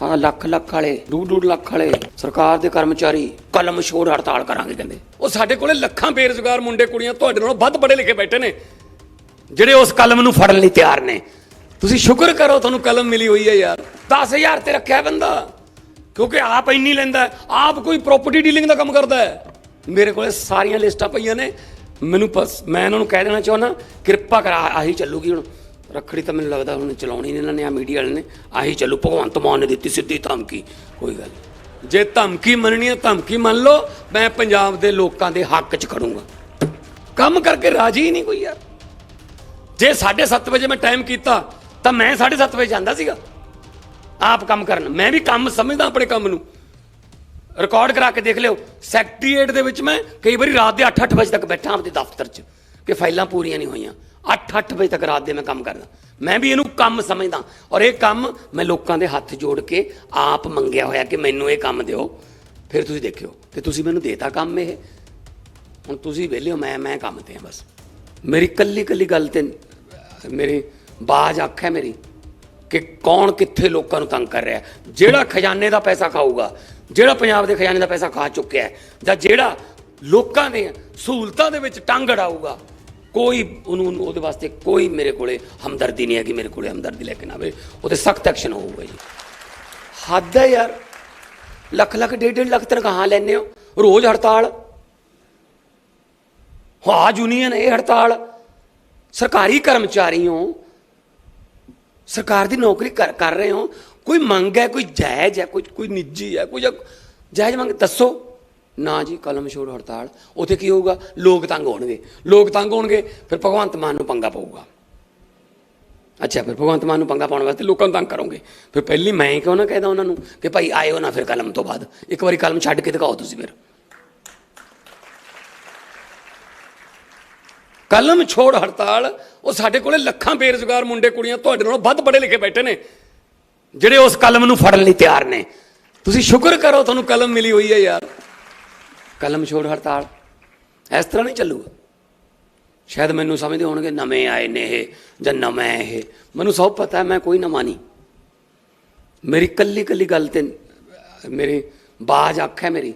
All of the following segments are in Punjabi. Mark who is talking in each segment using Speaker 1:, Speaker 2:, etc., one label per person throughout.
Speaker 1: ਹਾਂ, ਲੱਖ ਲੱਖ ਵਾਲੇ ਡੂਢ ਡੂਢ ਲੱਖ ਵਾਲੇ ਸਰਕਾਰ ਦੇ ਕਰਮਚਾਰੀ ਕਲਮ ਛੋੜ ਹੜਤਾਲ ਕਰਾਂਗੇ ਕਹਿੰਦੇ।
Speaker 2: ਉਹ ਸਾਡੇ ਕੋਲੇ ਲੱਖਾਂ ਬੇਰੁਜ਼ਗਾਰ ਮੁੰਡੇ ਕੁੜੀਆਂ ਤੁਹਾਡੇ ਨਾਲੋਂ ਵੱਧ ਪੜ੍ਹੇ ਲਿਖੇ ਬੈਠੇ ਨੇ, ਜਿਹੜੇ ਉਸ ਕਲਮ ਨੂੰ
Speaker 1: ਫੜਨ ਲਈ ਤਿਆਰ ਨੇ।
Speaker 2: ਤੁਸੀਂ ਸ਼ੁਕਰ ਕਰੋ ਤੁਹਾਨੂੰ ਕਲਮ ਮਿਲੀ ਹੋਈ ਹੈ ਯਾਰ।
Speaker 1: 10000 ਤੇ ਰੱਖਿਆ ਬੰਦਾ,
Speaker 2: ਕਿਉਂਕਿ ਆਪ ਇੰਨੀ ਲੈਂਦਾ ਆਪ ਕੋਈ ਪ੍ਰਾਪਰਟੀ ਡੀਲਿੰਗ ਦਾ ਕੰਮ ਕਰਦਾ ਹੈ।
Speaker 1: ਮੇਰੇ ਕੋਲੇ ਸਾਰੀਆਂ ਲਿਸਟਾਂ ਪਈਆਂ ਨੇ, ਮੈਨੂੰ ਬਸ ਮੈਂ ਇਹਨਾਂ ਨੂੰ ਕਹਿ ਦੇਣਾ ਚਾਹੁੰਦਾ, ਕਿਰਪਾ ਕਰਾ ਆਹੀ ਚੱਲੂਗੀ ਹੁਣ। ਰੱਖੜੀ ਤਾਂ ਮੈਨੂੰ ਲੱਗਦਾ ਹੁਣ ਚਲਾਉਣੀ ਨਹੀਂ ਇਹਨਾਂ ਨੇ ਆ ਮੀਡੀਆ ਵਾਲੇ ਨੇ। ਆਹੀ ਚੱਲੂ, ਭਗਵੰਤ ਮਾਨ ਨੇ ਦਿੱਤੀ ਸਿੱਧੀ ਧਮਕੀ। ਕੋਈ ਗੱਲ ਨਹੀਂ।
Speaker 2: ਜੇ ਧਮਕੀ ਮੰਨਣੀ ਹੈ ਧਮਕੀ ਮੰਨ ਲਓ, ਮੈਂ ਪੰਜਾਬ ਦੇ ਲੋਕਾਂ ਦੇ ਹੱਕ 'ਚ ਖੜੂੰਗਾ। ਕੰਮ ਕਰਕੇ ਰਾਜੀ ਹੀ ਨਹੀਂ ਕੋਈ ਯਾਰ। ਜੇ 7:30 ਵਜੇ ਮੈਂ ਟਾਈਮ ਕੀਤਾ, ਤਾਂ ਮੈਂ 7:30 ਵਜੇ ਜਾਂਦਾ ਸੀਗਾ।
Speaker 1: ਆਪ ਕੰਮ ਕਰਨ।
Speaker 2: ਮੈਂ ਵੀ ਕੰਮ ਸਮਝਦਾ ਆਪਣੇ ਕੰਮ ਨੂੰ।
Speaker 1: ਰਿਕਾਰਡ ਕਰਾ ਕੇ ਦੇਖ ਲਿਓ
Speaker 2: ਸੈਕਟਰੀਏਟ ਦੇ ਵਿੱਚ ਮੈਂ
Speaker 1: ਕਈ ਵਾਰੀ ਰਾਤ ਦੇ 8-8 ਵਜੇ ਤੱਕ ਬੈਠਾ ਆਪਣੇ ਦਫ਼ਤਰ 'ਚ, ਕਿ ਫਾਈਲਾਂ ਪੂਰੀਆਂ ਨਹੀਂ ਹੋਈਆਂ। 8-8 ਵਜੇ ਤੱਕ ਰਾਤ ਦੇ ਮੈਂ ਕੰਮ ਕਰਦਾ। ਮੈਂ ਵੀ ਇਹਨੂੰ ਕੰਮ ਸਮਝਦਾ। ਔਰ ਇਹ ਕੰਮ ਮੈਂ ਲੋਕਾਂ ਦੇ ਹੱਥ ਜੋੜ ਕੇ ਆਪ ਮੰਗਿਆ ਹੋਇਆ ਕਿ ਮੈਨੂੰ ਇਹ ਕੰਮ ਦਿਓ। ਫਿਰ ਤੁਸੀਂ ਦੇਖਿਓ ਤੇ ਤੁਸੀਂ ਮੈਨੂੰ ਦੇਤਾ ਕੰਮ ਇਹ। ਹੁਣ ਤੁਸੀਂ ਵਿਹਲੇ ਹੋ ਮੈਂ ਮੈਂ ਕੰਮ ਤੇ ਆ ਬਸ। ਮੇਰੀ ਕੱਲੀ ਕੱਲੀ ਗੱਲ ਤੇ ਮੇਰੀ ਬਾਜ ਅੱਖ ਹੈ ਮੇਰੀ ਕਿ ਕੌਣ ਕਿੱਥੇ ਲੋਕਾਂ ਨੂੰ ਤੰਗ ਕਰ ਰਿਹਾ। ਜਿਹੜਾ ਖਜ਼ਾਨੇ ਦਾ ਪੈਸਾ ਖਾਊਗਾ, ਜਿਹੜਾ ਪੰਜਾਬ ਦੇ ਖਜ਼ਾਨੇ ਦਾ ਪੈਸਾ ਖਾ ਚੁੱਕਿਆ ਹੈ, ਜਾਂ ਜਿਹੜਾ ਲੋਕਾਂ ਦੇ ਸਹੂਲਤਾਂ ਦੇ ਵਿੱਚ ਟੰਗ ਅੜਾਊਗਾ ਕੋਈ ਉਹਨੂੰ ਉਹਦੇ ਵਾਸਤੇ ਕੋਈ ਮੇਰੇ ਕੋਲੇ ਹਮਦਰਦੀ ਨਹੀਂ ਹੈ ਕਿ ਮੇਰੇ ਕੋਲੇ ਹਮਦਰਦੀ ਲੈ ਕੇ ਨਾ ਆਵੇ। ਉਹਤੇ ਸਖਤ ਐਕਸ਼ਨ ਹੋਊਗਾ ਜੀ। ਹੱਦ ਹੈ ਯਾਰ। ਲੱਖ ਲੱਖ, ਡੇਢ ਡੇਢ ਲੱਖ ਤਨਖਾਹਾਂ ਲੈਂਦੇ ਹੋ। ਰੋਜ਼ ਹੜਤਾਲ। ਹਾਂ ਯੂਨੀਅਨ ਇਹ ਹੜਤਾਲ। ਸਰਕਾਰੀ ਕਰਮਚਾਰੀ ਹੋ। ਸਰਕਾਰ ਦੀ ਨੌਕਰੀ ਕਰ ਕਰ ਰਹੇ ਹੋ। ਕੋਈ ਮੰਗ ਹੈ, ਕੋਈ ਜਾਇਜ਼ ਹੈ, ਕੋਈ ਕੋਈ ਨਿੱਜੀ ਹੈ, ਕੋਈ ਜਾਇਜ਼ ਮੰਗ, ਦੱਸੋ। ਨਾ ਜੀ, ਕਲਮ ਛੋੜ ਹੜਤਾਲ। ਉੱਥੇ ਕੀ ਹੋਊਗਾ? ਲੋਕ ਤੰਗ ਹੋਣਗੇ। ਲੋਕ ਤੰਗ ਹੋਣਗੇ, ਫਿਰ ਭਗਵੰਤ ਮਾਨ ਨੂੰ ਪੰਗਾ ਪਊਗਾ। ਅੱਛਾ, ਫਿਰ ਭਗਵੰਤ ਮਾਨ ਨੂੰ ਪੰਗਾ ਪਾਉਣ ਵਾਸਤੇ ਲੋਕਾਂ ਨੂੰ ਤੰਗ ਕਰੋਗੇ। ਫਿਰ ਪਹਿਲੀ ਮੈਂ ਕਿਉਂ ਨਾ ਕਹਿਦਾ ਉਹਨਾਂ ਨੂੰ ਕਿ ਭਾਈ ਆਇਓ ਨਾ ਫਿਰ ਕਲਮ ਤੋਂ ਬਾਅਦ। ਇੱਕ ਵਾਰੀ ਕਲਮ ਛੱਡ ਕੇ ਦਿਖਾਓ ਤੁਸੀਂ ਫਿਰ।
Speaker 2: ਕਲਮ ਛੋੜ ਹੜਤਾਲ, ਉਹ ਸਾਡੇ ਕੋਲੇ ਲੱਖਾਂ ਬੇਰੁਜ਼ਗਾਰ ਮੁੰਡੇ ਕੁੜੀਆਂ ਤੁਹਾਡੇ ਨਾਲੋਂ ਵੱਧ ਪੜ੍ਹੇ ਲਿਖੇ ਬੈਠੇ ਨੇ, ਜਿਹੜੇ ਉਸ ਕਲਮ ਨੂੰ
Speaker 1: ਫੜਨ ਲਈ ਤਿਆਰ ਨੇ।
Speaker 2: ਤੁਸੀਂ ਸ਼ੁਕਰ ਕਰੋ ਤੁਹਾਨੂੰ ਕਲਮ ਮਿਲੀ ਹੋਈ ਹੈ ਯਾਰ।
Speaker 1: ਕਲਮ ਛੋੜ ਹੜਤਾਲ। ਇਸ ਤਰ੍ਹਾਂ ਨਹੀਂ ਚੱਲੂਗਾ। ਸ਼ਾਇਦ ਮੈਨੂੰ ਸਮਝਦੇ ਹੋਣਗੇ, ਨਵੇਂ ਆਏ ਨੇ ਇਹ ਜਾਂ ਨਵੇਂ ਇਹ। ਮੈਨੂੰ ਸਭ ਪਤਾ ਹੈ ਮੈਂ ਕੋਈ ਨਵਾਂ ਨਹੀਂ। ਮੇਰੀ ਕੱਲੀ ਕੱਲੀ ਗੱਲ ਤੇ, ਮੇਰੀ ਬਾਜ ਅੱਖ ਹੈ ਮੇਰੀ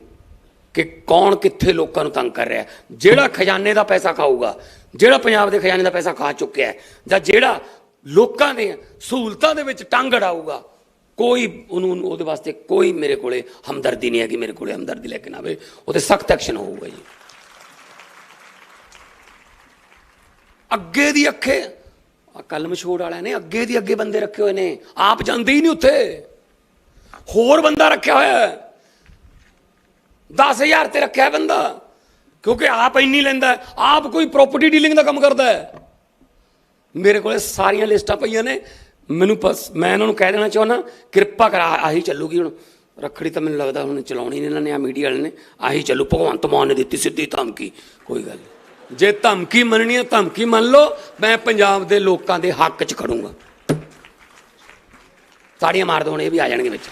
Speaker 1: ਕਿ ਕੌਣ ਕਿੱਥੇ ਲੋਕਾਂ ਨੂੰ ਤੰਗ ਕਰ ਰਿਹਾ। ਜਿਹੜਾ ਖਜ਼ਾਨੇ ਦਾ ਪੈਸਾ ਖਾਊਗਾ, ਜਿਹੜਾ ਪੰਜਾਬ ਦੇ ਖਜ਼ਾਨੇ ਦਾ ਪੈਸਾ ਖਾ ਚੁੱਕਿਆ ਹੈ, ਜਾਂ ਜਿਹੜਾ ਲੋਕਾਂ ਦੇ ਸਹੂਲਤਾਂ ਦੇ ਵਿੱਚ ਟੰਗ ਅੜਾਊਗਾ ਕੋਈ ਉਹਨੂੰ ਉਹਦੇ ਵਾਸਤੇ ਕੋਈ ਮੇਰੇ ਕੋਲੇ ਹਮਦਰਦੀ ਨਹੀਂ ਹੈ ਕਿ ਮੇਰੇ ਕੋਲੇ ਹਮਦਰਦੀ ਲੈ ਕੇ ਨਾ ਆਵੇ। ਉਹਤੇ ਸਖਤ ਐਕਸ਼ਨ ਹੋਊਗਾ ਜੀ। ਅੱਗੇ ਦੀ ਅੱਖੇ, ਆ ਕਲਮ ਛੋੜ ਵਾਲਿਆਂ ਨੇ ਅੱਗੇ ਦੀ ਅੱਗੇ ਬੰਦੇ ਰੱਖੇ ਹੋਏ ਨੇ। ਆਪ ਜਾਂਦੇ ਹੀ ਨਹੀਂ ਉੱਥੇ। ਹੋਰ ਬੰਦਾ ਰੱਖਿਆ ਹੋਇਆ ਹੈ। 10000 ਤੇ ਰੱਖਿਆ ਬੰਦਾ। ਕਿਉਂਕਿ ਆਪ ਇੰਨੀ ਲੈਂਦਾ ਆਪ ਕੋਈ ਪ੍ਰਾਪਰਟੀ ਡੀਲਿੰਗ ਦਾ ਕੰਮ ਕਰਦਾ ਹੈ। ਮੇਰੇ ਕੋਲੇ ਸਾਰੀਆਂ ਲਿਸਟਾਂ ਪਈਆਂ ਨੇ। ਮੈਨੂੰ ਬਸ ਮੈਂ ਇਹਨਾਂ ਨੂੰ ਕਹਿ ਦੇਣਾ ਚਾਹੁੰਦਾ, ਕਿਰਪਾ ਕਰਾ ਆਹੀ ਚੱਲੂਗੀ ਹੁਣ। ਰੱਖੜੀ ਤਾਂ ਮੈਨੂੰ ਲੱਗਦਾ ਹੁਣ ਚਲਾਉਣੀ ਨਹੀਂ ਇਹਨਾਂ ਨੇ ਆ ਮੀਡੀਆ ਵਾਲੇ ਨੇ। ਆਹੀ ਚੱਲੂ, ਭਗਵੰਤ ਮਾਨ ਨੇ ਦਿੱਤੀ ਸਿੱਧੀ ਧਮਕੀ। ਕੋਈ ਗੱਲ ਨਹੀਂ।
Speaker 2: ਜੇ ਧਮਕੀ ਮੰਨਣੀ ਹੈ ਧਮਕੀ ਮੰਨ ਲਓ, ਮੈਂ ਪੰਜਾਬ ਦੇ ਲੋਕਾਂ ਦੇ
Speaker 1: ਹੱਕ 'ਚ ਖੜੂੰਗਾ। ਤਾੜੀਆਂ ਮਾਰ ਦੋ, ਹੁਣ ਇਹ ਵੀ ਆ ਜਾਣਗੇ ਵਿੱਚ।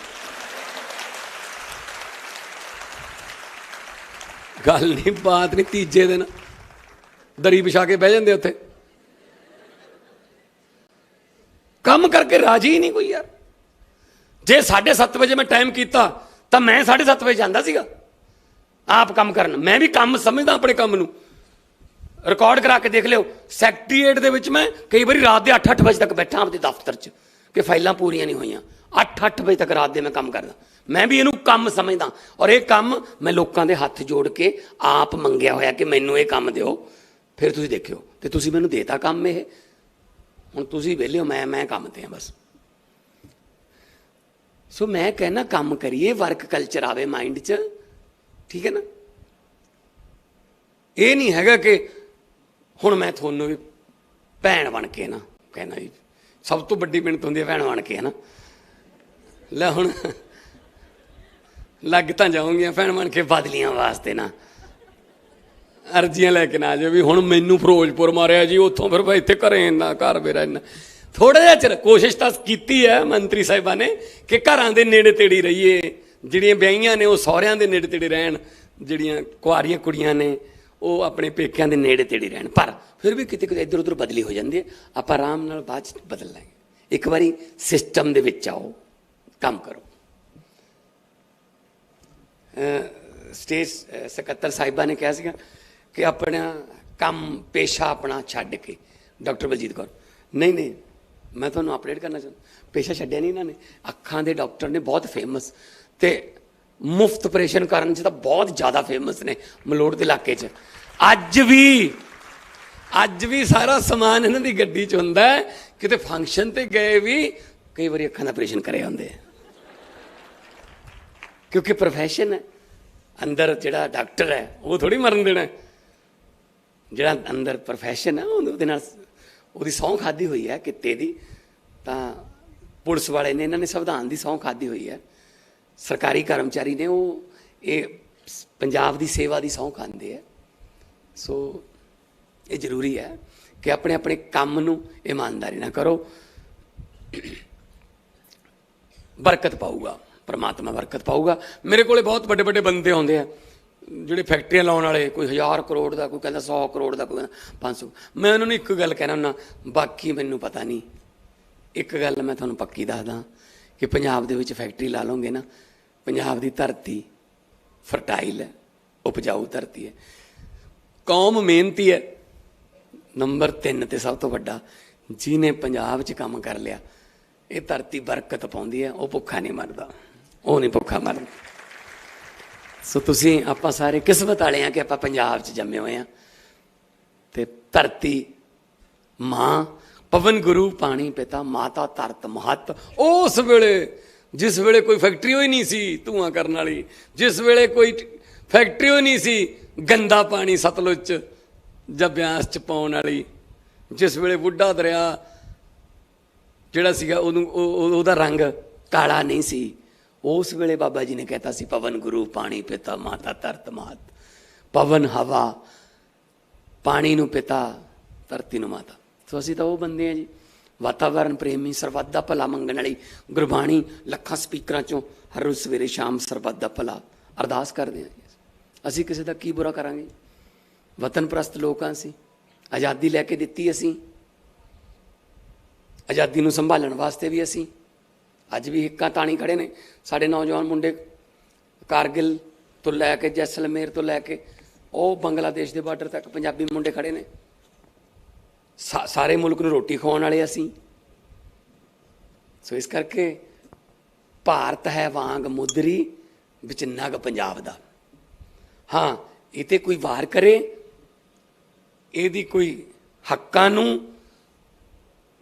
Speaker 2: ਗੱਲ ਨਹੀਂ ਬਾਤ ਨਹੀਂ ਤੀਜੇ ਦਿਨ। ਦਰੀ ਵਿਛਾ ਕੇ ਬਹਿ ਜਾਂਦੇ ਉੱਥੇ। ਕੰਮ ਕਰਕੇ ਰਾਜੀ ਹੀ ਨਹੀਂ ਕੋਈ ਯਾਰ। ਜੇ 7:30 ਵਜੇ ਮੈਂ ਟਾਈਮ ਕੀਤਾ,
Speaker 1: ਤਾਂ ਮੈਂ 7:30 ਵਜੇ ਜਾਂਦਾ ਸੀਗਾ। ਆਪ ਕੰਮ ਕਰਨ।
Speaker 2: ਮੈਂ ਵੀ ਕੰਮ ਸਮਝਦਾ ਆਪਣੇ ਕੰਮ ਨੂੰ।
Speaker 1: ਰਿਕਾਰਡ ਕਰਾ ਕੇ ਦੇਖ ਲਿਓ
Speaker 2: ਸੈਕਟਰੀਏਟ ਦੇ ਵਿੱਚ ਮੈਂ
Speaker 1: ਕਈ ਵਾਰੀ ਰਾਤ ਦੇ 8-8 ਵਜੇ ਤੱਕ ਬੈਠਾ ਆਪਦੇ ਦਫ਼ਤਰ 'ਚ, ਕਿ ਫਾਈਲਾਂ ਪੂਰੀਆਂ ਨਹੀਂ ਹੋਈਆਂ। 8-8 ਵਜੇ ਤੱਕ ਰਾਤ ਦੇ ਮੈਂ ਕੰਮ ਕਰਦਾ। ਮੈਂ ਵੀ ਇਹਨੂੰ ਕੰਮ ਸਮਝਦਾ। ਔਰ ਇਹ ਕੰਮ ਮੈਂ ਲੋਕਾਂ ਦੇ ਹੱਥ ਜੋੜ ਕੇ ਆਪ ਮੰਗਿਆ ਹੋਇਆ ਕਿ ਮੈਨੂੰ ਇਹ ਕੰਮ ਦਿਓ। ਫਿਰ ਤੁਸੀਂ ਦੇਖਿਓ। ਤੇ ਤੁਸੀਂ ਮੈਨੂੰ ਦੇਤਾ ਕੰਮ ਇਹ। ਹੁਣ ਤੁਸੀਂ ਵਿਹਲੇ ਹੋ, ਮੈਂ ਮੈਂ ਕੰਮ ਤੇ ਆ ਬਸ। ਸੋ ਮੈਂ ਕਹਿੰਦਾ ਕੰਮ ਕਰੀਏ ਵਰਕ ਕਲਚਰ ਆਵੇ ਮਾਈਂਡ 'ਚ, ਠੀਕ ਹੈ ਨਾ?
Speaker 2: ਇਹ ਨਹੀਂ ਹੈਗਾ ਕਿ
Speaker 1: ਹੁਣ ਮੈਂ ਤੁਹਾਨੂੰ ਵੀ ਭੈਣ ਬਣ ਕੇ ਨਾ ਕਹਿਣਾ ਜੀ। ਸਭ ਤੋਂ ਵੱਡੀ ਮਿਹਨਤ ਹੁੰਦੀ ਹੈ ਭੈਣ ਬਣ ਕੇ, ਹੈ ਨਾ?
Speaker 2: ਲੈ ਹੁਣ, ਲੱਗ ਤਾਂ ਜਾਉਂਗੀਆਂ ਭੈਣ ਬਣ ਕੇ
Speaker 1: ਬਦਲੀਆਂ ਵਾਸਤੇ ਨਾ।
Speaker 2: ਅਰਜ਼ੀਆਂ ਲੈ ਕੇ ਨਾ ਆ ਜਾਓ ਵੀ ਹੁਣ ਮੈਨੂੰ ਫਿਰੋਜ਼ਪੁਰ ਮਾਰਿਆ ਜੀ ਉੱਥੋਂ ਫਿਰ ਮੈਂ ਇੱਥੇ ਘਰੇ ਇੰਨਾ ਘਰ ਮੇਰਾ ਇੰਨਾ। ਥੋੜਾ ਜਿਹਾ ਚਿਰ ਕੋਸ਼ਿਸ਼ ਤਾਂ ਕੀਤੀ ਹੈ ਮੰਤਰੀ ਸਾਹਿਬਾਂ ਨੇ ਕਿ ਘਰਾਂ ਦੇ ਨੇੜੇ ਤੇੜੀ ਰਹੀਏ। ਜਿਹੜੀਆਂ ਵਿਆਹੀਆਂ ਨੇ ਉਹ ਸਹੁਰਿਆਂ ਦੇ ਨੇੜੇ ਤੇੜੇ ਰਹਿਣ ਜਿਹੜੀਆਂ
Speaker 1: ਕੁਆਰੀਆਂ ਕੁੜੀਆਂ ਨੇ ਉਹ ਆਪਣੇ ਪੇਕਿਆਂ ਦੇ ਨੇੜੇ ਤੇੜੇ ਰਹਿਣ। ਪਰ ਫਿਰ ਵੀ ਕਿਤੇ ਕਿਤੇ ਇੱਧਰ ਉੱਧਰ ਬਦਲੀ ਹੋ ਜਾਂਦੀ ਹੈ। ਆਪਾਂ ਆਰਾਮ ਨਾਲ ਬਾਅਦ ਚ ਬਦਲ ਲਾਂਗੇ। ਇੱਕ ਵਾਰੀ ਸਿਸਟਮ ਦੇ ਵਿੱਚ ਆਓ ਕੰਮ ਕਰੋ। ਅਹ, ਸਟੇਜ ਸਕੱਤਰ ਸਾਹਿਬਾ ਨੇ ਕਿਹਾ ਸੀਗਾ ਕਿ ਆਪਣਾ ਕੰਮ, ਪੇਸ਼ਾ ਆਪਣਾ ਛੱਡ ਕੇ। ਡਾਕਟਰ ਬਲਜੀਤ ਕੌਰ, ਨਹੀਂ ਨਹੀਂ, ਮੈਂ ਤੁਹਾਨੂੰ ਅਪਡੇਟ ਕਰਨਾ ਚਾਹੁੰਦਾ। ਪੇਸ਼ਾ ਛੱਡਿਆ ਨਹੀਂ ਇਹਨਾਂ ਨੇ। ਅੱਖਾਂ ਦੇ ਡਾਕਟਰ ਨੇ ਬਹੁਤ ਫੇਮਸ ਤੇ ਮੁਫਤ ਆਪਰੇਸ਼ਨ ਕਰਨ ਚ ਤਾਂ ਬਹੁਤ ਜ਼ਿਆਦਾ ਫੇਮਸ ਨੇ ਮਲੋੜ ਦੇ ਇਲਾਕੇ 'ਚ। ਅੱਜ ਵੀ ਅੱਜ ਵੀ ਸਾਰਾ ਸਮਾਨ ਇਹਨਾਂ ਦੀ ਗੱਡੀ 'ਚ ਹੁੰਦਾ ਹੈ। ਕਿਤੇ ਫੰਕਸ਼ਨ ਤੇ ਗਏ ਵੀ ਕਈ ਵਾਰੀ ਅੱਖਾਂ ਦਾ ਆਪਰੇਸ਼ਨ ਕਰੇ ਹੁੰਦੇ ਆ। ਕਿਉਂਕਿ ਪ੍ਰੋਫੈਸ਼ਨ ਹੈ। ਅੰਦਰ ਜਿਹੜਾ ਡਾਕਟਰ ਹੈ, ਉਹ ਥੋੜੀ ਮਰਨ ਦੇਣਾ ਜਿਹੜਾ ਅੰਦਰ ਪ੍ਰੋਫੈਸ਼ਨ ਹੈ ਉਹਨੂੰ- ਉਹਦੇ ਨਾਲ ਉਹਦੀ ਸਹੁੰ ਖਾਦੀ ਹੋਈ ਹੈ ਕਿਤੇ ਦੀ। ਤਾਂ ਪੁਲਿਸ ਵਾਲੇ ਨੇ ਇਹਨਾਂ ਨੇ ਸੰਵਿਧਾਨ ਦੀ ਸਹੁੰ ਖਾਦੀ ਹੋਈ ਹੈ। ਸਰਕਾਰੀ ਕਰਮਚਾਰੀ ਨੇ ਉਹ ਇਹ ਪੰਜਾਬ ਦੀ ਸੇਵਾ ਦੀ ਸਹੁੰ ਖਾਂਦੇ ਆ ਸੋ ਇਹ ਜ਼ਰੂਰੀ ਹੈ ਕਿ ਆਪਣੇ ਆਪਣੇ ਕੰਮ ਨੂੰ ਇਮਾਨਦਾਰੀ ਨਾਲ ਕਰੋ। ਬਰਕਤ ਪਾਊਗਾ, ਪਰਮਾਤਮਾ ਬਰਕਤ ਪਾਊਗਾ। ਮੇਰੇ ਕੋਲੇ ਬਹੁਤ ਵੱਡੇ ਵੱਡੇ ਬੰਦੇ ਆਉਂਦੇ ਆ। ਜਿਹੜੇ ਫੈਕਟਰੀਆਂ ਲਾਉਣ ਵਾਲੇ, ਕੋਈ 1000 ਕਰੋੜ ਦਾ, ਕੋਈ ਕਹਿੰਦਾ 100 ਕਰੋੜ ਦਾ, ਕੋਈ ਕਹਿੰਦਾ 500 ਮੈਂ ਉਹਨਾਂ ਨੂੰ ਇੱਕ ਗੱਲ ਕਹਿਣਾ ਹੁੰਦਾ, ਬਾਕੀ ਮੈਨੂੰ ਪਤਾ ਨਹੀਂ। ਇੱਕ ਗੱਲ ਮੈਂ ਤੁਹਾਨੂੰ ਪੱਕੀ ਦੱਸਦਾ ਕਿ ਪੰਜਾਬ ਦੇ ਵਿੱਚ ਫੈਕਟਰੀ ਲਾ ਲਓਗੇ ਨਾ, ਪੰਜਾਬ ਦੀ ਧਰਤੀ ਫਰਟਾਈਲ ਹੈ, ਉਪਜਾਊ ਧਰਤੀ ਹੈ। ਕੌਮ ਮਿਹਨਤੀ ਹੈ, ਨੰਬਰ 3 ਤੇ ਸਭ ਤੋਂ ਵੱਡਾ, ਜਿਹਨੇ ਪੰਜਾਬ 'ਚ ਕੰਮ ਕਰ ਲਿਆ, ਇਹ ਧਰਤੀ ਬਰਕਤ ਪਾਉਂਦੀ ਹੈ, ਉਹ ਭੁੱਖਾ ਨਹੀਂ ਮਰਦਾ, ਉਹ ਨਹੀਂ ਭੁੱਖਾ ਮਰਦਾ। ਸੋ ਤੁਸੀਂ ਆਪਾਂ ਸਾਰੇ ਕਿਸਮਤ ਵਾਲੇ ਆ ਕਿ ਆਪਾਂ ਪੰਜਾਬ 'ਚ ਜੰਮੇ ਹੋਏ ਆ ਤੇ ਧਰਤੀ ਮਾਂ, ਪਵਨ ਗੁਰੂ, ਪਾਣੀ ਪਿਤਾ, ਮਾਤਾ ਧਰਤ ਮਹਤ। ਉਸ ਵੇਲੇ, ਜਿਸ ਵੇਲੇ ਕੋਈ ਫੈਕਟਰੀ ਹੋਈ ਨਹੀਂ ਸੀ ਧੂਆਂ ਕਰਨ ਵਾਲੀ, ਜਿਸ ਵੇਲੇ ਕੋਈ ਫੈਕਟਰੀ ਹੋਈ ਨਹੀਂ ਸੀ ਗੰਦਾ ਪਾਣੀ ਸਤਲੁਜ ਚ ਜਾਂ ਬਿਆਸ ਚ ਪਾਉਣ ਵਾਲੀ, ਜਿਸ ਵੇਲੇ ਬੁੱਢਾ ਦਰਿਆ ਜਿਹੜਾ ਸੀਗਾ ਉਹਨੂੰ ਉਹ- ਉਹਦਾ ਰੰਗ ਕਾਲਾ ਨਹੀਂ ਸੀ। ਉਸ ਵੇਲੇ ਬਾਬਾ ਜੀ ਨੇ ਕਹਿਤਾ ਸੀ, ਪਵਨ ਗੁਰੂ, ਪਾਣੀ ਪਿਤਾ, ਮਾਤਾ ਧਰਤ ਮਾਤ। ਪਵਨ ਹਵਾ, ਪਾਣੀ ਨੂੰ ਪਿਤਾ, ਧਰਤੀ ਨੂੰ ਮਾਤਾ। ਸੋ ਅਸੀਂ ਤਾਂ ਉਹ ਬੰਦੇ ਆ ਜੀ। ਵਾਤਾਵਰਣ ਪ੍ਰੇਮੀ, ਸਰਬੱਤ ਦਾ ਭਲਾ ਮੰਗਣ ਵਾਲੀ ਗੁਰਬਾਣੀ ਲੱਖਾਂ ਸਪੀਕਰਾਂ ਚੋਂ ਹਰ ਰੋਜ਼ ਸਵੇਰੇ ਸ਼ਾਮ ਸਰਬੱਤ ਦਾ ਭਲਾ ਅਰਦਾਸ ਕਰਦੇ ਆ ਜੀ। ਅਸੀਂ ਕਿਸੇ ਦਾ ਕੀ ਬੁਰਾ ਕਰਾਂਗੇ? ਵਤਨ ਪ੍ਰਸਤ ਲੋਕਾਂ ਸੀ। ਆਜ਼ਾਦੀ ਲੈ ਕੇ ਦਿੱਤੀ ਅਸੀਂ। ਆਜ਼ਾਦੀ ਨੂੰ ਸੰਭਾਲਣ ਵਾਸਤੇ ਵੀ ਅਸੀਂ। ਅੱਜ ਵੀ ਹਿੱਕਾਂ ਤਾਣੀ ਖੜੇ ਨੇ। ਸਾਡੇ ਨੌਜਵਾਨ ਮੁੰਡੇ ਕਾਰਗਿਲ ਤੋਂ ਲੈ ਕੇ ਜੈਸਲਮੇਰ ਤੋਂ ਲੈ ਕੇ ਉਹ ਬੰਗਲਾਦੇਸ਼ ਦੇ ਬਾਰਡਰ ਤੱਕ ਪੰਜਾਬੀ ਮੁੰਡੇ ਖੜੇ ਨੇ। ਸਾ- ਸਾਰੇ ਮੁਲਕ ਨੂੰ ਰੋਟੀ ਖਵਾਉਣ ਵਾਲੇ ਅਸੀਂ। ਸੋ ਇਸ ਕਰਕੇ ਭਾਰਤ ਹੈ ਵਾਂਗ ਮੁਦਰੀ, ਵਿੱਚ ਨਗ ਪੰਜਾਬ ਦਾ। ਹਾਂ ਇਹ ਤੇ ਕੋਈ ਵਾਰ ਕਰੇ, ਇਹਦੀ ਕੋਈ ਹੱਕਾਂ ਨੂੰ,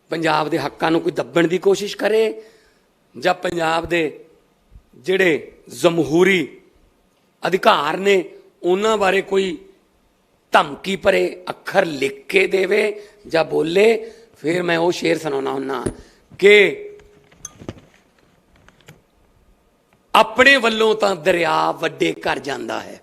Speaker 1: ਪੰਜਾਬ ਦੇ ਹੱਕਾਂ ਨੂੰ ਕੋਈ ਦੱਬਣ ਦੀ ਕੋਸ਼ਿਸ਼ ਕਰੇ ਜਾਂ ਪੰਜਾਬ ਦੇ ਜਿਹੜੇ ਜਮਹੂਰੀ ਅਧਿਕਾਰ ਨੇ, ਉਹਨਾਂ ਬਾਰੇ ਕੋਈ ਧਮਕੀ ਭਰੇ ਅੱਖਰ ਲਿਖ ਕੇ ਦੇਵੇ ਜਾਂ ਬੋਲੇ, ਫਿਰ ਮੈਂ ਉਹ ਸ਼ੇਰ ਸੁਣਾਉਣਾ ਹੁੰਨਾ ਕਿ ਆਪਣੇ ਵੱਲੋਂ ਤਾਂ ਦਰਿਆ ਵੱਡੇ ਘਰ ਜਾਂਦਾ ਹੈ।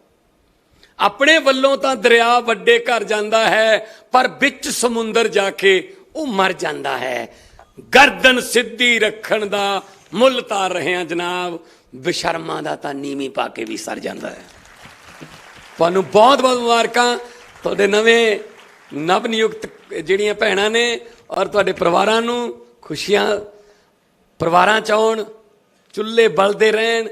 Speaker 1: ਆਪਣੇ ਵੱਲੋਂ ਤਾਂ ਦਰਿਆ ਵੱਡੇ ਘਰ ਜਾਂਦਾ ਹੈ, ਪਰ ਵਿੱਚ ਸਮੁੰਦਰ ਜਾ ਕੇ ਉਹ ਮਰ ਜਾਂਦਾ ਹੈ। ਗਰਦਨ ਸਿੱਧੀ ਰੱਖਣ ਦਾ ਮੁੱਲ ਤਾਰ ਰਹੇ ਆ ਜਨਾਬ। ਬਸ਼ਰਮਾਂ ਦਾ ਤਾਂ ਨੀਵੀਂ ਪਾ ਕੇ ਵੀ ਸਰ ਜਾਂਦਾ ਹੈ। ਤੁਹਾਨੂੰ ਬਹੁਤ ਬਹੁਤ ਮੁਬਾਰਕਾਂ। ਤੁਹਾਡੇ ਨਵੇਂ ਨਵ ਨਿਯੁਕਤ ਜਿਹੜੀਆਂ ਭੈਣਾਂ ਨੇ ਔਰ ਤੁਹਾਡੇ ਪਰਿਵਾਰਾਂ ਨੂੰ ਖੁਸ਼ੀਆਂ, ਪਰਿਵਾਰਾਂ ਚ ਆਉਣ, ਚੁੱਲ੍ਹੇ ਬਲਦੇ ਰਹਿਣ